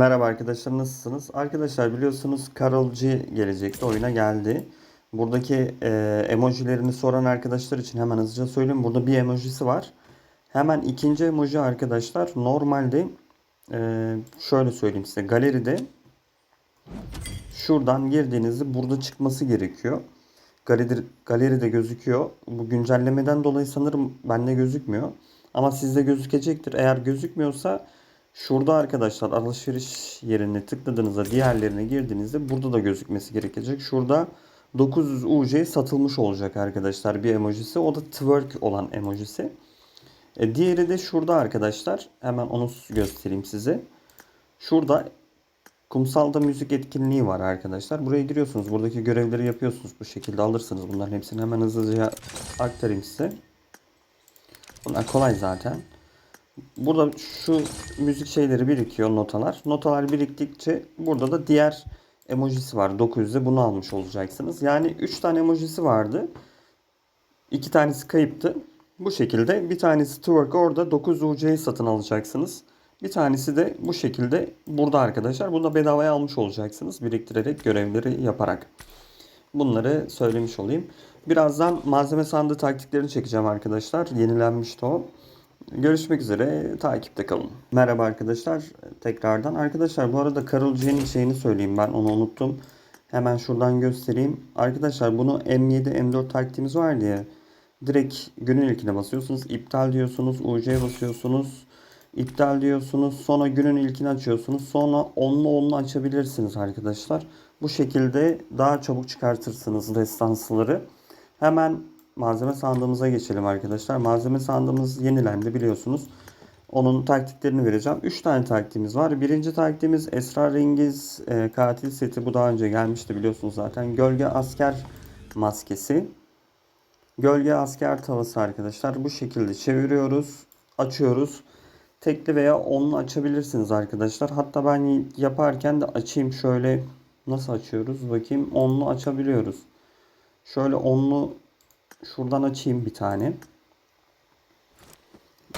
Merhaba arkadaşlar nasılsınız? Arkadaşlar biliyorsunuz Karol G gelecekti oyuna geldi. Buradaki e, emojilerini soran arkadaşlar için hemen hızlıca söyleyeyim. Burada bir emojisi var. Hemen ikinci emoji arkadaşlar normalde e, şöyle söyleyeyim size galeride şuradan girdiğinizde burada çıkması gerekiyor. Galeri, galeride gözüküyor. Bu güncellemeden dolayı sanırım bende gözükmüyor. Ama sizde gözükecektir. Eğer gözükmüyorsa şurada arkadaşlar alışveriş yerine tıkladığınızda diğerlerine girdiğinizde burada da gözükmesi gerekecek. Şurada 900 UC satılmış olacak arkadaşlar bir emojisi. O da twerk olan emojisi. E, diğeri de şurada arkadaşlar. Hemen onu göstereyim size. Şurada Kumsalda müzik etkinliği var arkadaşlar. Buraya giriyorsunuz. Buradaki görevleri yapıyorsunuz. Bu şekilde alırsınız. Bunların hepsini hemen hızlıca aktarayım size. Bunlar kolay zaten. Burada şu müzik şeyleri birikiyor notalar. Notalar biriktikçe burada da diğer emojisi var. 900'de bunu almış olacaksınız. Yani 3 tane emojisi vardı. 2 tanesi kayıptı. Bu şekilde bir tanesi twerk orada 9 UC'yi satın alacaksınız. Bir tanesi de bu şekilde burada arkadaşlar. Bunu da bedavaya almış olacaksınız. Biriktirerek görevleri yaparak. Bunları söylemiş olayım. Birazdan malzeme sandığı taktiklerini çekeceğim arkadaşlar. Yenilenmişti o. Görüşmek üzere. Takipte kalın. Merhaba arkadaşlar. Tekrardan. Arkadaşlar bu arada Karol G'nin şeyini söyleyeyim. Ben onu unuttum. Hemen şuradan göstereyim. Arkadaşlar bunu M7 M4 taktiğimiz var diye direkt günün ilkine basıyorsunuz. iptal diyorsunuz. UC basıyorsunuz. İptal diyorsunuz. Sonra günün ilkini açıyorsunuz. Sonra onlu onlu açabilirsiniz arkadaşlar. Bu şekilde daha çabuk çıkartırsınız destansıları. Hemen malzeme sandığımıza geçelim arkadaşlar. Malzeme sandığımız yenilendi biliyorsunuz. Onun taktiklerini vereceğim. 3 tane taktiğimiz var. Birinci taktiğimiz Esrarengiz e, katil seti. Bu daha önce gelmişti biliyorsunuz zaten. Gölge asker maskesi. Gölge asker tavası arkadaşlar. Bu şekilde çeviriyoruz. Açıyoruz. Tekli veya onlu açabilirsiniz arkadaşlar. Hatta ben yaparken de açayım şöyle. Nasıl açıyoruz? Bakayım. Onlu açabiliyoruz. Şöyle onlu şuradan açayım bir tane.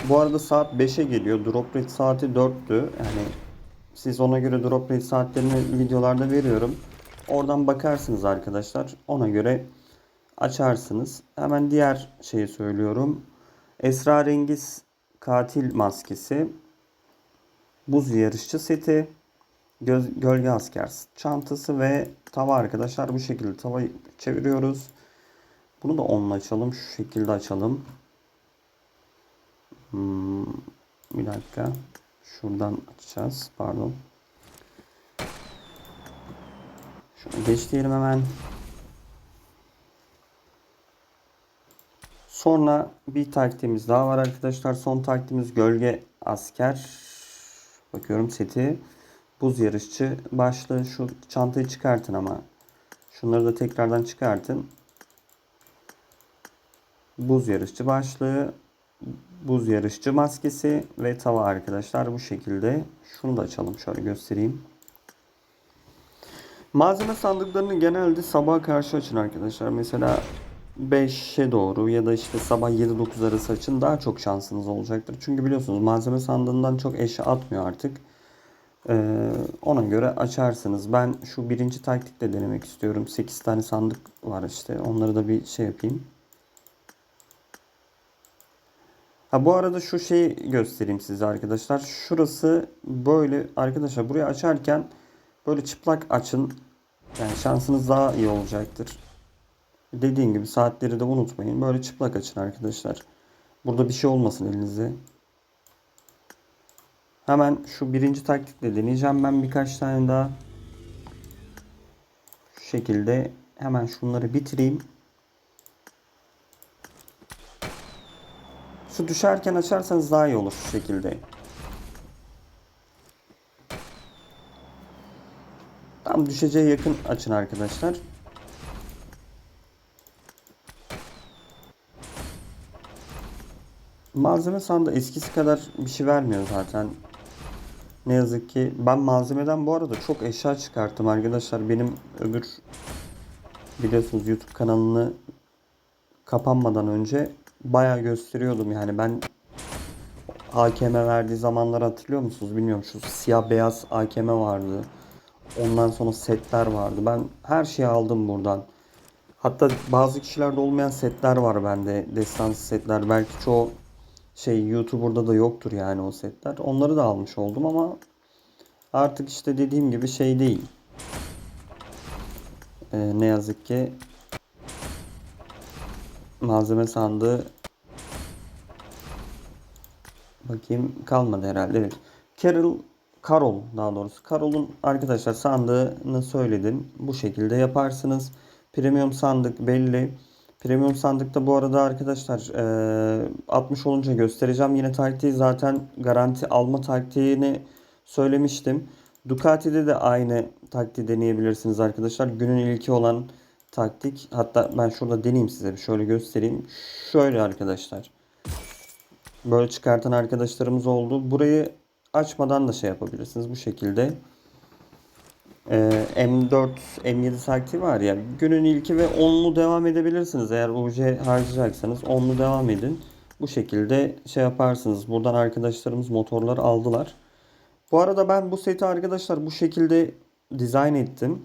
Bu arada saat 5'e geliyor. Drop rate saati 4'tü. Yani siz ona göre drop rate saatlerini videolarda veriyorum. Oradan bakarsınız arkadaşlar. Ona göre açarsınız. Hemen diğer şeyi söylüyorum. Esrarengiz katil maskesi, buz yarışçı seti, göz, gölge asker çantası ve tava arkadaşlar bu şekilde tavayı çeviriyoruz. Bunu da onunla açalım. Şu şekilde açalım. Hmm, bir dakika. Şuradan açacağız. Pardon. Şunu geç diyelim hemen. Sonra bir taktiğimiz daha var arkadaşlar. Son taktiğimiz gölge asker. Bakıyorum seti. Buz yarışçı başlığı. Şu çantayı çıkartın ama. Şunları da tekrardan çıkartın. Buz yarışçı başlığı. Buz yarışçı maskesi ve tava arkadaşlar bu şekilde. Şunu da açalım şöyle göstereyim. Malzeme sandıklarını genelde sabaha karşı açın arkadaşlar. Mesela 5'e doğru ya da işte sabah 7-9 arası açın daha çok şansınız olacaktır. Çünkü biliyorsunuz malzeme sandığından çok eşya atmıyor artık. Ee, ona göre açarsınız. Ben şu birinci taktikle denemek istiyorum. 8 tane sandık var işte. Onları da bir şey yapayım. Ha bu arada şu şeyi göstereyim size arkadaşlar. Şurası böyle arkadaşlar burayı açarken böyle çıplak açın. Yani şansınız daha iyi olacaktır. Dediğim gibi saatleri de unutmayın. Böyle çıplak açın arkadaşlar. Burada bir şey olmasın elinize. Hemen şu birinci taktikle deneyeceğim ben birkaç tane daha. Şu şekilde hemen şunları bitireyim. Şu düşerken açarsanız daha iyi olur şu şekilde. Tam düşeceğe yakın açın arkadaşlar. Malzeme sandığı eskisi kadar bir şey vermiyor zaten. Ne yazık ki ben malzemeden bu arada çok eşya çıkarttım arkadaşlar. Benim öbür biliyorsunuz YouTube kanalını kapanmadan önce bayağı gösteriyordum yani ben AKM verdiği zamanları hatırlıyor musunuz? Bilmiyorum şu siyah beyaz AKM vardı. Ondan sonra setler vardı. Ben her şeyi aldım buradan. Hatta bazı kişilerde olmayan setler var bende. Destansı setler. Belki çoğu şey YouTuber'da da yoktur yani o setler. Onları da almış oldum ama artık işte dediğim gibi şey değil. Ee, ne yazık ki malzeme sandığı bakayım kalmadı herhalde. Evet. Carol Carol daha doğrusu. Carol'un arkadaşlar sandığını söyledim. Bu şekilde yaparsınız. Premium sandık belli. Premium sandıkta bu arada arkadaşlar eee, 60 olunca göstereceğim. Yine taktiği zaten garanti alma taktiğini söylemiştim. Ducati'de de aynı taktiği deneyebilirsiniz arkadaşlar. Günün ilki olan taktik. Hatta ben şurada deneyeyim size. Şöyle göstereyim. Şöyle arkadaşlar. Böyle çıkartan arkadaşlarımız oldu. Burayı açmadan da şey yapabilirsiniz bu şekilde. Ee, M4, M7 taktiği var ya. Günün ilki ve onlu devam edebilirsiniz. Eğer UC harcayacaksanız onlu devam edin. Bu şekilde şey yaparsınız. Buradan arkadaşlarımız motorları aldılar. Bu arada ben bu seti arkadaşlar bu şekilde dizayn ettim.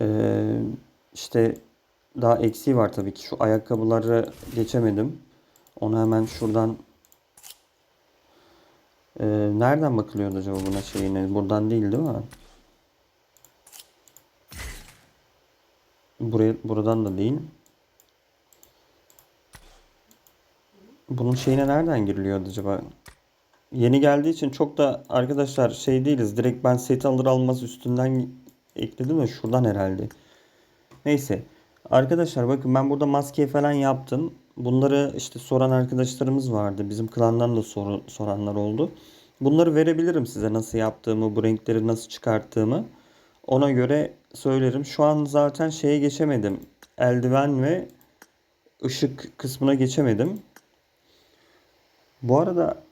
Ee, işte daha eksiği var tabii ki. Şu ayakkabıları geçemedim. Onu hemen şuradan Ee, nereden bakılıyordu acaba buna şeyine? Buradan değil değil mi? Buraya, buradan da değil. Bunun şeyine nereden giriliyordu acaba? Yeni geldiği için çok da arkadaşlar şey değiliz. Direkt ben seti alır almaz üstünden ekledim de şuradan herhalde. Neyse. Arkadaşlar bakın ben burada maskeyi falan yaptım. Bunları işte soran arkadaşlarımız vardı. Bizim klandan da soru, soranlar oldu. Bunları verebilirim size nasıl yaptığımı, bu renkleri nasıl çıkarttığımı. Ona göre söylerim. Şu an zaten şeye geçemedim. Eldiven ve ışık kısmına geçemedim. Bu arada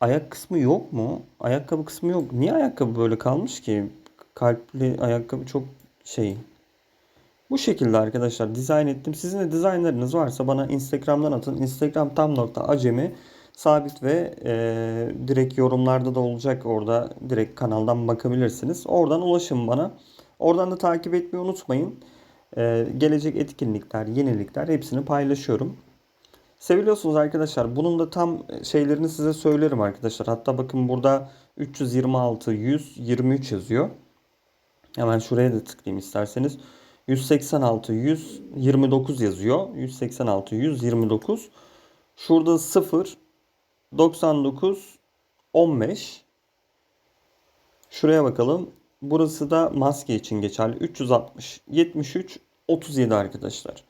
ayak kısmı yok mu? Ayakkabı kısmı yok. Niye ayakkabı böyle kalmış ki? Kalpli ayakkabı çok şey. Bu şekilde arkadaşlar dizayn ettim. Sizin de dizaynlarınız varsa bana Instagram'dan atın. Instagram tam nokta acemi sabit ve e, direkt yorumlarda da olacak orada direkt kanaldan bakabilirsiniz. Oradan ulaşın bana. Oradan da takip etmeyi unutmayın. E, gelecek etkinlikler, yenilikler hepsini paylaşıyorum. Seviliyorsunuz arkadaşlar. Bunun da tam şeylerini size söylerim arkadaşlar. Hatta bakın burada 326, 123 yazıyor. Hemen şuraya da tıklayayım isterseniz. 186, 129 yazıyor. 186, 129. Şurada 0, 99, 15. Şuraya bakalım. Burası da maske için geçerli. 360, 73, 37 arkadaşlar.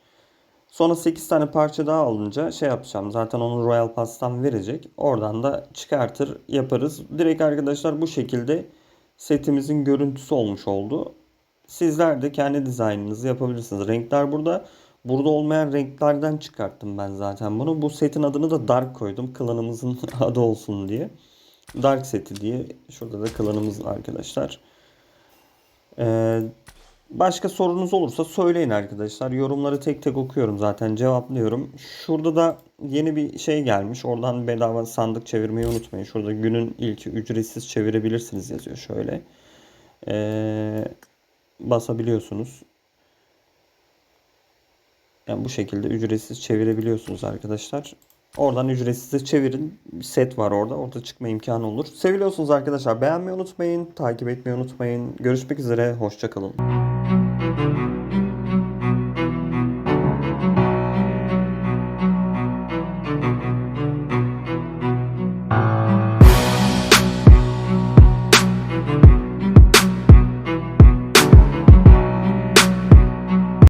Sonra 8 tane parça daha alınca şey yapacağım. Zaten onu Royal Pass'tan verecek. Oradan da çıkartır yaparız. Direkt arkadaşlar bu şekilde setimizin görüntüsü olmuş oldu. Sizler de kendi dizaynınızı yapabilirsiniz. Renkler burada. Burada olmayan renklerden çıkarttım ben zaten bunu. Bu setin adını da Dark koydum. Klanımızın adı olsun diye. Dark seti diye. Şurada da klanımız arkadaşlar. Ee, başka sorunuz olursa söyleyin arkadaşlar. Yorumları tek tek okuyorum zaten cevaplıyorum. Şurada da yeni bir şey gelmiş. Oradan bedava sandık çevirmeyi unutmayın. Şurada günün ilki ücretsiz çevirebilirsiniz yazıyor şöyle. Ee, basabiliyorsunuz. Yani bu şekilde ücretsiz çevirebiliyorsunuz arkadaşlar. Oradan ücretsiz çevirin. Bir set var orada. Orada çıkma imkanı olur. Seviliyorsunuz arkadaşlar. Beğenmeyi unutmayın. Takip etmeyi unutmayın. Görüşmek üzere. Hoşçakalın. Thank you.